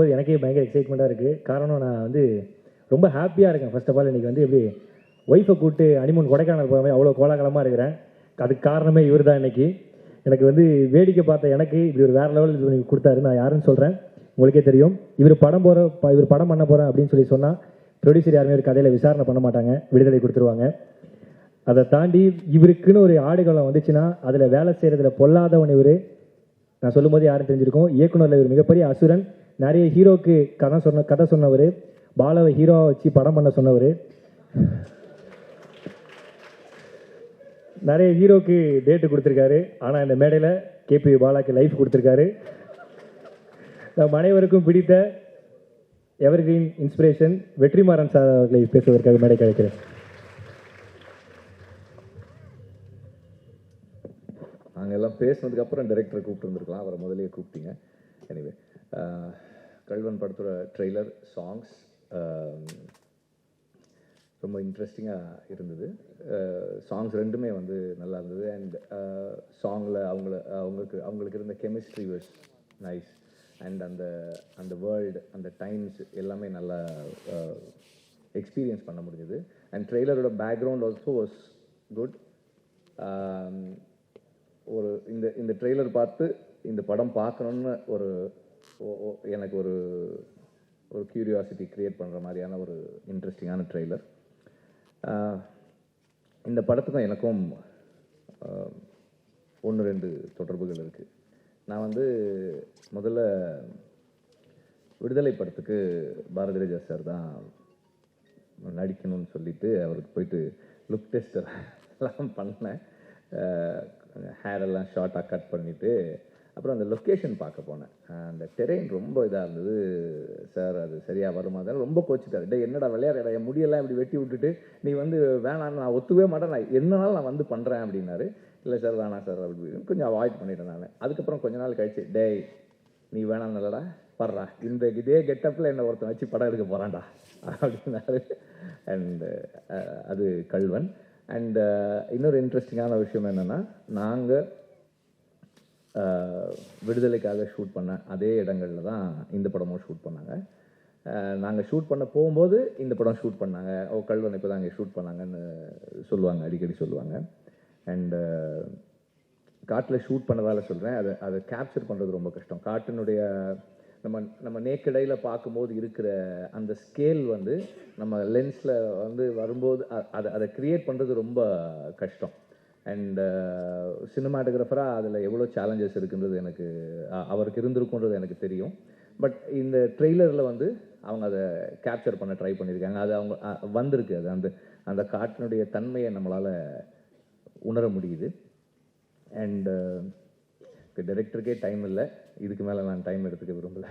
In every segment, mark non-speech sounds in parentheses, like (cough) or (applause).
போது எனக்கே பயங்கர எக்ஸைட்மெண்ட்டாக இருக்குது காரணம் நான் வந்து ரொம்ப ஹாப்பியாக இருக்கேன். ஃபர்ஸ்ட் ஆஃப் ஆல் இன்றைக்கி வந்து எப்படி ஒய்ஃபை கூப்பிட்டு அனிமூன் கொடைக்கானல் போகாமல் அவ்வளோ கோலாகலமாக இருக்கிறேன். அதுக்கு காரணமே இவர் தான் இன்னைக்கு. எனக்கு வந்து வேடிக்கை பார்த்த எனக்கு இப்படி ஒரு வேறு லெவல் இது பண்ணி கொடுத்தாரு. நான் யாருன்னு சொல்கிறேன் உங்களுக்கே தெரியும். இவர் படம் போகிற இவர் படம் பண்ண போகிறேன் அப்படின்னு சொல்லி சொன்னால் ப்ரொடியூசர் யாருமே ஒரு கதையில் விசாரணை பண்ண மாட்டாங்க. விடுதலை கொடுத்துருவாங்க. அதை தாண்டி இவருக்குன்னு ஒரு ஆடுகளம் வந்துச்சுன்னா அதில் வேலை செய்கிறதுல பொல்லாதவன் இவர். நான் சொல்லும்போது யாரும் தெரிஞ்சிருக்கோம். இயக்குநரில் இவர் மிகப்பெரிய அசுரன். நிறைய ஹீரோக்கு கதை சொன்ன கதை சொன்னவர். பாலாவை ஹீரோவை வச்சு படம் பண்ண சொன்னவர். நிறைய ஹீரோக்கு டேட்டு கொடுத்துருக்காரு. ஆனால் இந்த மேடையில் கேபி பாலாக்கு லைஃப் கொடுத்துருக்காரு. நம் அனைவருக்கும் பிடித்த எவர்கிரீன் இன்ஸ்பிரேஷன் வெற்றிமாறன் சார் அவர்களை பேசுவதற்காக மேடை கிடைக்கிறேன் நாங்கள் எல்லாம் பேசினதுக்கப்புறம் டைரக்டரை கூப்பிட்டு இருந்திருக்கலாம் அவரை முதலே கூப்பிட்டீங்க. எனிவே கல்வன் படத்தோட ட்ரெய்லர் சாங்ஸ் um, ரொம்ப இன்ட்ரெஸ்டிங்காக இருந்தது. Uh, சாங்ஸ் ரெண்டுமே வந்து நல்லா இருந்தது. அண்ட் சாங்கில் uh, அவங்கள அவங்களுக்கு அவங்களுக்கு இருந்த கெமிஸ்ட்ரி வாஸ் நைஸ் அண்ட் அந்த அந்த வேர்ல்டு அந்த டைம்ஸ் எல்லாமே நல்லா uh, எக்ஸ்பீரியன்ஸ் பண்ண முடிஞ்சது. அண்ட் ட்ரெய்லரோட பேக்ரவுண்ட் ஆல்சோ வாஸ் குட் ஒரு இந்த இந்த ட்ரெய்லர் பார்த்து இந்த படம் பார்க்கணுன்னு ஒரு எனக்கு ஒரு ஒரு கியூரியாசிட்டி க்ரியேட் பண்ணுற மாதிரியான ஒரு இன்ட்ரெஸ்டிங்கான ட்ரெய்லர் இந்த படத்துக்கும் எனக்கும் ஒன்று ரெண்டு தொடர்புகள் இருக்குது நான் வந்து முதல்ல விடுதலை படத்துக்கு பாரதி ராஜா சார் தான் நடிக்கணும்னு சொல்லிட்டு அவருக்கு போயிட்டு லுக் டெஸ்ட் எல்லாம் பண்ணேன். ஹேரெல்லாம் ஷார்ட்டாக கட் பண்ணிவிட்டு அப்புறம் அந்த லொக்கேஷன் பார்க்க போனேன். அந்த டெரெயின் ரொம்ப இதாக இருந்தது. சார் அது சரியாக வருமா? அதெல்லாம் ரொம்ப கோச்சிட்டாரு. டே என்னடா விளையாடுடா என் முடியெல்லாம் இப்படி வெட்டி விட்டுட்டு நீ வந்து வேணான்னு நான் ஒத்துவே மாட்டேன். நான் என்னனாலும் நான் வந்து பண்ணுறேன் அப்படின்னாரு. இல்லை சார் வேணாம் சார் அப்படி கொஞ்சம் அவாய்ட் பண்ணிட்டேன் நான். அதுக்கப்புறம் கொஞ்ச நாள் கழிச்சு டேய் நீ வேணாம் நல்லடா படுறா இந்த இதே கெட்டப்பில் என்னை ஒருத்தன் வச்சு படம் எடுக்க போகிறான்டா அப்படின்னாரு. அண்ட் அது கல்வன். அண்ட் இன்னொரு இன்ட்ரெஸ்டிங்கான விஷயம் என்னென்னா நாங்கள் விடுதலைக்காக ஷூட் பண்ண அதே இடங்கள்ல தான் இந்த படமும் ஷூட் பண்ணாங்க. நாங்கள் ஷூட் பண்ண போகும்போது இந்த படம் ஷூட் பண்ணாங்க. ஓ கல்வன் இப்போ தான் இங்கே ஷூட் பண்ணாங்கன்னு சொல்லுவாங்க அடிக்கடி சொல்லுவாங்க. அண்டு காட்டில் ஷூட் பண்ணதால் சொல்கிறேன் அதை அதை கேப்சர் பண்ணுறது ரொம்ப கஷ்டம். காட்டினுடைய நம்ம நம்ம நேக்கடையில் பார்க்கும்போது இருக்கிற அந்த ஸ்கேல் வந்து நம்ம லென்ஸில் வந்து வரும்போது அதை அதை க்ரியேட் பண்ணுறது ரொம்ப கஷ்டம். அண்ட் சினிமாட்டோகிராஃபராக அதில் எவ்வளோ சேலஞ்சஸ் இருக்குன்றது எனக்கு அ- அவருக்கு இருந்திருக்குன்றது எனக்கு தெரியும். பட் இந்த ட்ரெய்லரில் வந்து அவங்க அதை கேப்சர் பண்ண ட்ரை பண்ணியிருக்காங்க அது அவங்க வந்திருக்கு. அது அந்த அந்த காட்டினுடைய தன்மையை நம்மளால் உணர முடியுது. அண்ட் டைரக்டருக்கே டைம் இல்லை. இதுக்கு மேலே நான் டைம் எடுத்துக்க விரும்பல.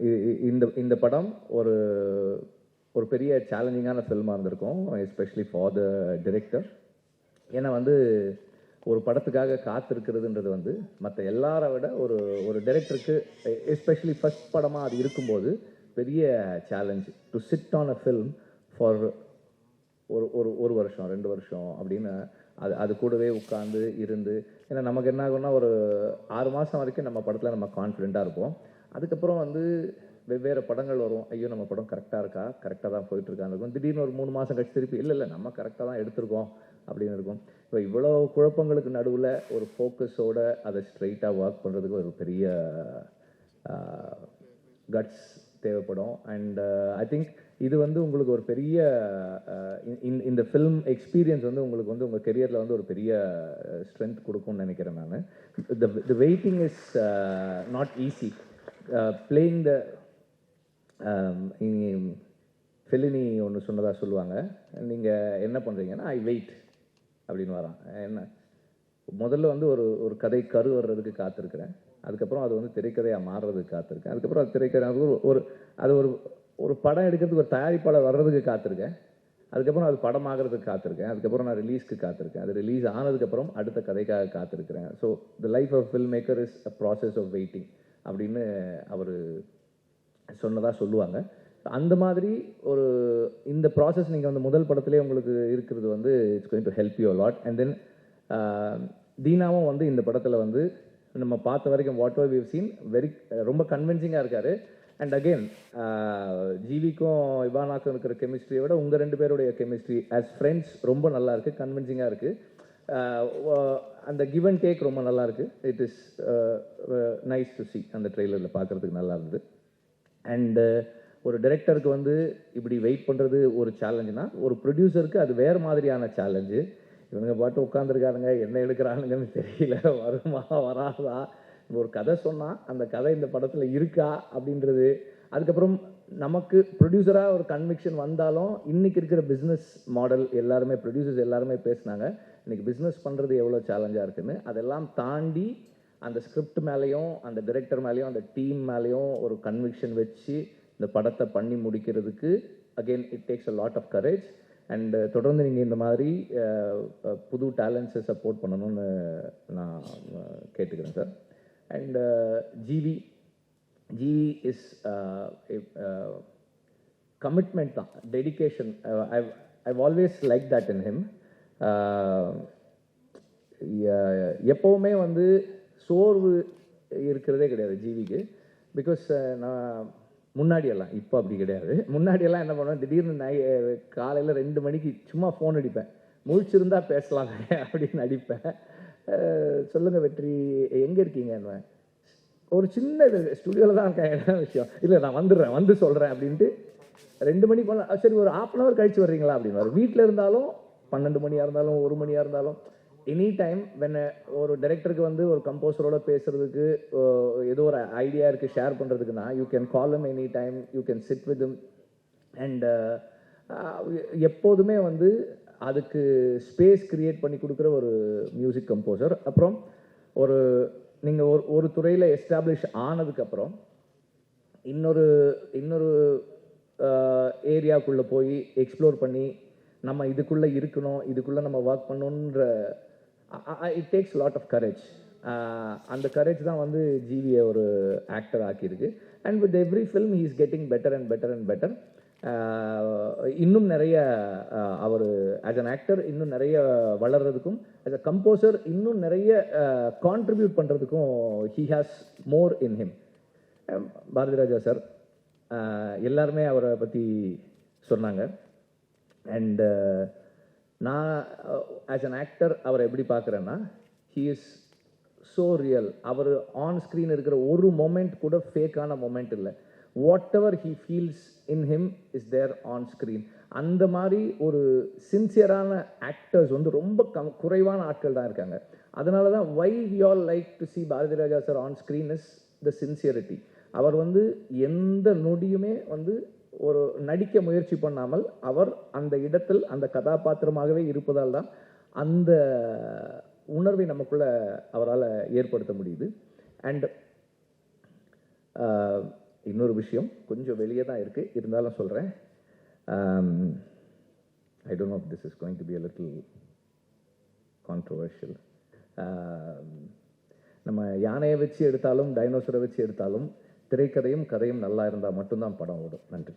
இது, இந்த இந்த படம் ஒரு ஒரு பெரிய சேலஞ்சிங்கான ஃபில்மாக இருந்திருக்கும் எஸ்பெஷலி ஃபார் த டிரெக்டர் ஏன்னா வந்து ஒரு படத்துக்காக காத்திருக்கிறதுன்றது வந்து மற்ற எல்லாரை விட ஒரு ஒரு டைரக்டருக்கு எஸ்பெஷலி ஃபஸ்ட் படமாக அது இருக்கும்போது பெரிய challenge to sit on a film for ஒரு ஒரு ஒரு வருஷம் ரெண்டு வருஷம் அப்படின்னு அது அது கூடவே உட்காந்து இருந்து ஏன்னா நமக்கு என்ன ஆகும்னா ஒரு ஆறு மாதம் வரைக்கும் நம்ம படத்தில் நம்ம கான்ஃபிடெண்ட்டாக இருப்போம். அதுக்கப்புறம் வந்து வெவ்வேறு படங்கள் வரும். ஐயோ நம்ம படம் கரெக்டாக இருக்கா? கரெக்டாக தான் போயிட்டுருக்கான்னு இருக்கும் திடீர்னு ஒரு மூணு மாதம் கழிச்சு திருப்பி இல்லை இல்லை நம்ம கரெக்டாக தான் எடுத்திருக்கோம் அப்படின்னு இருக்கும். இப்போ இவ்வளோ குழப்பங்களுக்கு நடுவில் ஒரு ஃபோக்கஸோட அதை ஸ்ட்ரைட்டாக ஒர்க் பண்ணுறதுக்கு ஒரு பெரிய கட்ஸ் தேவைப்படும். அண்ட் ஐ திங்க் இது வந்து உங்களுக்கு ஒரு பெரிய இந்த- இந்த ஃபில்ம் எக்ஸ்பீரியன்ஸ் வந்து உங்களுக்கு வந்து உங்கள் கெரியரில் வந்து ஒரு பெரிய ஸ்ட்ரென்த் கொடுக்கும்னு நினைக்கிறேன் நான். The the waiting is not easy playing the Fellini ஒன்று சொன்னதாக சொல்லுவாங்க. நீங்கள் என்ன பண்ணுறீங்கன்னா ஐ வெயிட் அப்படின்னு வரான். என்ன? முதல்ல வந்து ஒரு ஒரு கதை கரு வர்றதுக்கு காத்திருக்கிறேன். அதுக்கப்புறம் அது வந்து திரைக்கதையாக மாறுறதுக்கு காத்திருக்கேன். அதுக்கப்புறம் அது திரைக்கதை அது ஒரு ஒரு அது ஒரு ஒரு படம் எடுக்கிறதுக்கு ஒரு தயாரிப்பாளர் வர்றதுக்கு காத்திருக்கேன். அதுக்கப்புறம் அது படம் ஆகிறதுக்கு காத்திருக்கேன். அதுக்கப்புறம் நான் ரிலீஸ்க்கு காத்திருக்கேன். அது ரிலீஸ் ஆனதுக்கப்புறம் அடுத்த கதைக்காக காத்திருக்கிறேன். So the life of film maker is a process of waiting அப்படின்னு அவர் சொன்னதாக சொல்லுவாங்க. அந்த மாதிரி ஒரு இந்த ப்ராசஸ் நீங்கள் வந்து முதல் படத்திலே உங்களுக்கு இருக்கிறது வந்து it's going to help you lot and then தீனாவும் வந்து இந்த படத்தில் வந்து நம்ம பார்த்த வரைக்கும் what R we've scene very ரொம்ப கன்வின்சிங்காக இருக்கார். அண்ட் அகெயின் uh, ஜிவிக்கும் இவானாக்கும் இருக்கிற கெமிஸ்ட்ரியை விட உங்கள் ரெண்டு பேருடைய கெமிஸ்ட்ரி ஆஸ் ஃப்ரெண்ட்ஸ் ரொம்ப நல்லா இருக்குது கன்வின்சிங்காக இருக்குது uh, uh, அந்த கிவ் அண்ட் டேக் ரொம்ப நல்லா இருக்குது it is nice to see அந்த ட்ரெய்லரில் பார்க்குறதுக்கு நல்லா இருந்தது. அண்டு uh, ஒரு டைரக்டருக்கு வந்து இப்படி வெயிட் பண்ணுறது ஒரு சேலஞ்சுனா ஒரு ப்ரொடியூசருக்கு அது வேறு மாதிரியான சேலஞ்சு இவங்க பாட்டு உட்காந்துருக்காருங்க என்ன எடுக்கிறானுங்கன்னு தெரியல வருமா வராதா? ஒரு கதை சொன்னால் அந்த கதை இந்த படத்தில் இருக்கா அப்படின்றது. அதுக்கப்புறம் நமக்கு ப்ரொடியூசராக ஒரு கன்விக்ஷன் வந்தாலும் இன்றைக்கி இருக்கிற பிஸ்னஸ் மாடல் எல்லாருமே ப்ரொடியூசர்ஸ் எல்லாருமே பேசுனாங்க இன்றைக்கி பிஸ்னஸ் பண்ணுறது எவ்வளோ சேலஞ்சாக இருக்குன்னு அதெல்லாம் தாண்டி அந்த ஸ்கிரிப்ட் மேலேயும் அந்த டிரெக்டர் மேலேயும் அந்த டீம் மேலேயும் ஒரு கன்விக்ஷன் வச்சு இந்த படத்தை பண்ணி முடிக்கிறதுக்கு again it takes a lot of courage and தொடர்ந்து நீங்கள் இந்த மாதிரி uh, uh, புது டேலண்ட்ஸை சப்போர்ட் பண்ணணும்னு நான் uh, கேட்டுக்கிறேன் sir. And GV GV is commitment தான் dedication I I always like that in him எப்போவுமே வந்து சோர்வு இருக்கிறதே கிடையாது ஜீவிக்கு. பிகாஸ் நான் முன்னாடியெல்லாம் இப்போ அப்படி கிடையாது. முன்னாடியெல்லாம் என்ன பண்ணுவேன்? திடீர்னு நை காலையில் ரெண்டு மணிக்கு சும்மா ஃபோன் அடிப்பேன். முழிச்சிருந்தா பேசலாமே (laughs) அப்படின்னு அடிப்பேன். சொல்லுங்கள் வெற்றி எங்கே இருக்கீங்க ஒரு சின்ன இது ஸ்டுடியோவில் தான் இருக்கேன் என்ன விஷயம்? இல்லை நான் வந்துடுறேன் வந்து சொல்கிறேன் அப்படின்ட்டு ரெண்டு மணி போனால் சரி ஒரு ஹாஃப் அன் ஹவர் கழித்து வர்றீங்களா அப்படின்னு வீட்டில் இருந்தாலும் பன்னெண்டு மணியாக இருந்தாலும் ஒரு மணியாக இருந்தாலும் எனி டைம் வென் ஒரு டைரக்டருக்கு வந்து ஒரு கம்போசரோட பேசுறதுக்கு ஏதோ ஒரு ஐடியா இருக்குது share பண்ணுறதுக்குன்னா you can call any time you can sit with and எப்போதுமே வந்து அதுக்கு ஸ்பேஸ் கிரியேட் பண்ணி கொடுக்குற ஒரு மியூசிக் கம்போசர் அப்புறம் ஒரு நீங்கள் ஒரு ஒரு துறையில் எஸ்டாப்ளிஷ் ஆனதுக்கப்புறம் இன்னொரு இன்னொரு ஏரியாக்குள்ளே போய் எக்ஸ்ப்ளோர் பண்ணி நம்ம இதுக்குள்ளே இருக்கணும் இதுக்குள்ளே நம்ம ஒர்க் பண்ணணுன்ற it takes lot of courage அந்த கரேஜ் தான் வந்து ஜிவியை ஒரு actor ஆக்கியிருக்கு. And with every film he is getting better and better and better இன்னும் நிறைய அவர் ஆஸ் அன் ஆக்டர் இன்னும் நிறைய வளர்றதுக்கும் ஆஸ் அ கம்போசர் இன்னும் நிறைய கான்ட்ரிபியூட் பண்ணுறதுக்கும் he has more in him Bharathi Raja sir எல்லாருமே அவரை பற்றி சொன்னாங்க. அண்ட் நான் ஆஸ் அன் ஆக்டர் அவரை எப்படி பார்க்குறேன்னா ஹீ இஸ் ஸோ ரியல் அவர் ஆன் ஸ்க்ரீன் இருக்கிற ஒரு மொமெண்ட் கூட ஃபேக்கான மொமெண்ட் இல்லை. Whatever he feels in him is there on screen அந்த மாதிரி ஒரு சின்சியரான ஆக்டர்ஸ் வந்து ரொம்ப கம் குறைவான ஆட்கள் தான் இருக்காங்க. அதனால தான் why we all like to see Bharathi Raja sir on screen is the sincerity அவர் வந்து எந்த நொடியுமே வந்து ஒரு நடிக்க முயற்சி பண்ணாமல் அவர் அந்த இடத்தில் அந்த கதாபாத்திரமாகவே இருப்பதால் தான் அந்த உணர்வை நமக்குள்ள அவரால் ஏற்படுத்த முடியுது. அண்ட் இன்னொரு விஷயம் கொஞ்சம் வெளியே தான் இருக்குது இருந்தாலும் சொல்கிறேன் I don't know this is going to be a little controversial நம்ம யானையை வச்சு எடுத்தாலும் டைனோசரை வச்சு எடுத்தாலும் திரைக்கதையும் கதையும் நல்லா இருந்தால் மட்டும்தான் படம் ஓடும். நன்றி.